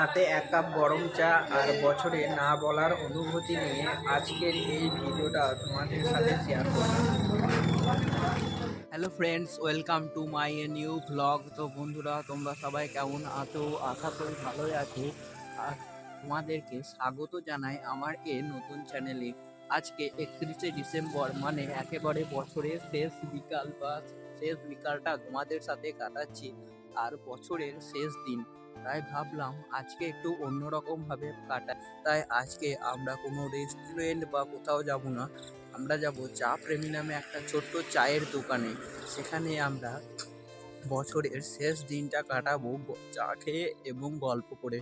হাতে এক কাপ গরম চা আর বছরে না বলার অনুভূতি নিয়ে আজকের এই ভিডিওটা তোমাদের সাথে শেয়ার করলাম। Hello friends welcome to my new blog তো বন্ধুরা, তোমরা সবাই কেমন আছো? আশা করি ভালোই আছো। আর তোমাদেরকে স্বাগত জানাই আমার এ নতুন চ্যানেলে আজকে একত্রিশে ডিসেম্বর মানে একেবারে বছরের শেষ বিকাল বা শেষ বিকালটা তোমাদের সাথে কাটাচ্ছি। আর বছরের শেষ দিন। তাই ভাবলাম আজকে একটু অন্যরকম ভাবে কাটা তাই আজকে আমরা কোনো রেস্টুরেন্ট বা কোথাও যাব না। আমরা যাব চা প্রেমী নামে একটা ছোট্ট চায়ের দোকানে। সেখানে আমরা বছরের শেষ দিনটা কাটাবো চা খেয়ে এবং গল্প করে।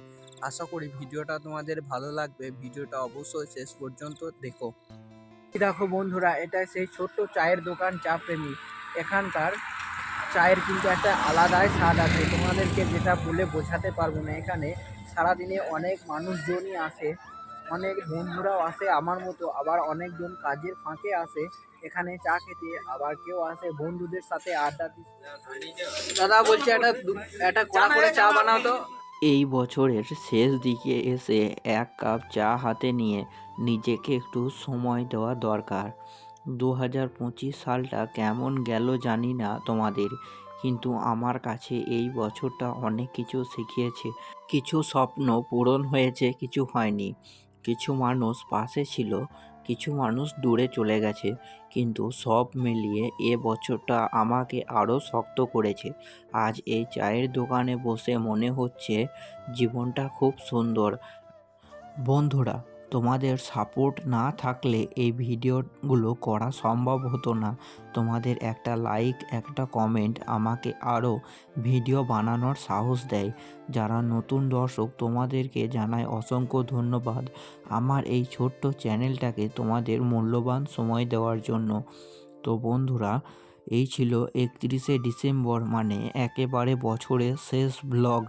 আশা করি ভিডিওটা তোমাদের ভালো লাগবে। ভিডিওটা অবশ্যই শেষ পর্যন্ত দেখো। দেখো বন্ধুরা এটা সেই ছোট্ট চায়ের দোকান চা প্রেমী। এখানকার চায়ের কিন্তু একটা আলাদাই স্বাদ আছে। তোমাদেরকে যেটা বলে বোঝাতে পারব না এখানে সারাদিনে অনেক মানুষজনই আসে অনেক বন্ধুরাও আসে আমার মতো আবার অনেকজন কাজের ফাঁকে আসে এখানে চা খেতে আবার কেউ আসে বন্ধুদের সাথে আড্ডা দিতে দাদা বলছে একটা একটা কড়া করে চা বানাও তো। এই বছরের শেষ দিকে এসে এক কাপ চা হাতে নিয়ে নিজেকে একটু সময় দেওয়া দরকার। দু হাজার পঁচিশ সালটা কেমন গেল জানি না তোমাদের, কিন্তু আমার কাছে এই বছরটা অনেক কিছু শিখিয়েছে। কিছু স্বপ্ন পূরণ হয়েছে, কিছু হয়নি। কিছু মানুষ পাশে ছিল, কিছু মানুষ দূরে চলে গেছে, কিন্তু সব মিলিয়ে এ বছরটা আমাকে আরও শক্ত করেছে। আজ এই চায়ের দোকানে বসে মনে হচ্ছে জীবনটা খুব সুন্দর। বন্ধুরা তোমাদের সাপোর্ট না থাকলে এই ভিডিওগুলো করা সম্ভব হতো না। তোমাদের একটা লাইক একটা কমেন্ট আমাকে আরও ভিডিও বানানোর সাহস দেয়। যারা নতুন দর্শক, তোমাদেরকে জানায় অসংখ্য ধন্যবাদ আমার এই ছোট্ট চ্যানেলটাকে তোমাদের মূল্যবান সময় দেওয়ার জন্য। তো বন্ধুরা, এই ছিল একত্রিশে ডিসেম্বর মানে একেবারে বছরের শেষ ব্লগ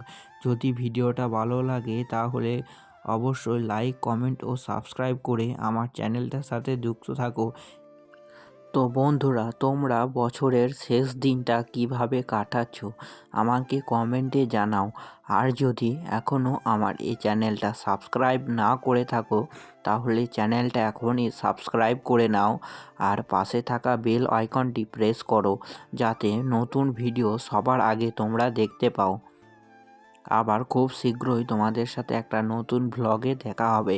যদি ভিডিওটা ভালো লাগে তাহলে অবশ্যই লাইক কমেন্ট ও সাবস্ক্রাইব করে আমার চ্যানেলটার সাথে যুক্ত থাকো। তো বন্ধুরা, তোমরা বছরের শেষ দিনটা কীভাবে কাটাচ্ছ আমাকে কমেন্টে জানাও। আর যদি এখনও আমার এই চ্যানেলটা সাবস্ক্রাইব না করে থাকো, তাহলে চ্যানেলটা এখনই সাবস্ক্রাইব করে নাও আর পাশে থাকা বেল আইকনটি প্রেস করো, যাতে নতুন ভিডিও সবার আগে তোমরা দেখতে পাও। আবার খুব শীঘ্রই তোমাদের সাথে একটা নতুন ভ্লগে দেখা হবে।